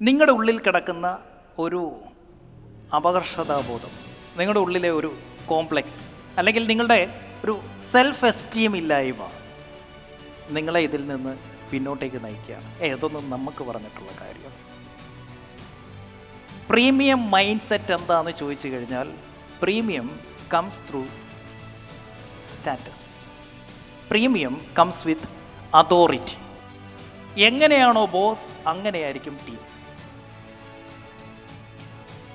നിങ്ങളുടെ ഉള്ളിൽ കിടക്കുന്ന ഒരു അപകർഷതാബോധം നിങ്ങളുടെ ഉള്ളിലെ ഒരു കോംപ്ലക്സ് അല്ലെങ്കിൽ നിങ്ങളുടെ ഒരു സെൽഫ് എസ്റ്റീം ഇല്ലായ്മ നിങ്ങളെ ഇതിൽ നിന്ന് പിന്നോട്ടേക്ക് നയിക്കുകയാണ്. ഏതൊന്നും നമുക്ക് പറഞ്ഞിട്ടുള്ള കാര്യം. പ്രീമിയം മൈൻഡ് സെറ്റ് എന്താണെന്ന് ചോദിച്ചു കഴിഞ്ഞാൽ premium comes through status premium comes with authority എങ്ങനെയാണോ ബോസ് അങ്ങനെയായിരിക്കും ടീം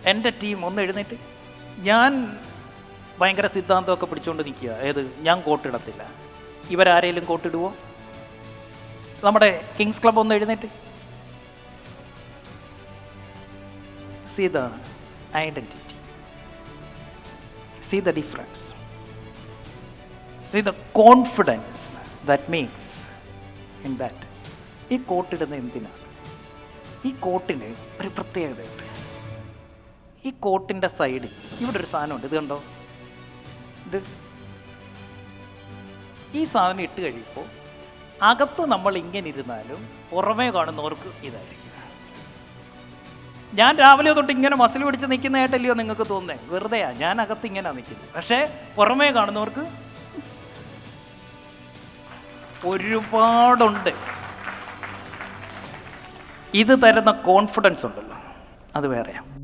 എന്റെ ടീം ഒന്ന് എഴുന്നേറ്റ്. ഞാൻ ഭയങ്കര സിദ്ധാന്തമൊക്കെ പിടിച്ചുകൊണ്ട് നിൽക്കുക. ഏത്? ഞാൻ കോട്ടിടത്തില്ല. ഇവരാരേലും കോട്ടിടുവോ? നമ്മുടെ കിങ്സ് ക്ലബ് ഒന്ന് എഴുന്നേറ്റ്. See the identity see the difference see the confidence that means in that ഈ കോട്ടിടുന്ന എന്തിനാണ്? ഈ കോട്ടിന് ഒരു പ്രത്യേകതയുണ്ട്. ഈ കോട്ടിന്റെ സൈഡ് ഇവിടെ ഒരു സാധനമുണ്ട്. ഇത് കണ്ടോ? ഇത് ഈ സാധനം ഇട്ട് കഴിയുമ്പോൾ അകത്ത് നമ്മൾ ഇങ്ങനെ ഇരുന്നാലും പുറമേ കാണുന്നവർക്ക് ഇതായിരിക്കും. ഞാൻ രാവിലെ തൊട്ട് ഇങ്ങനെ മസിൽ പിടിച്ച് നിൽക്കുന്നതായിട്ടല്ലയോ നിങ്ങൾക്ക് തോന്നുന്നത് വെറുതെയാ. ഞാൻ അകത്ത് ഇങ്ങനെ നിൽക്കുന്നത്. പക്ഷേ പുറമേ കാണുന്നവർക്ക് ഒരുപാടുണ്ട്. ഇത് തരുന്ന കോൺഫിഡൻസ് ഉണ്ടല്ലോ. അത് വേറെയാണ്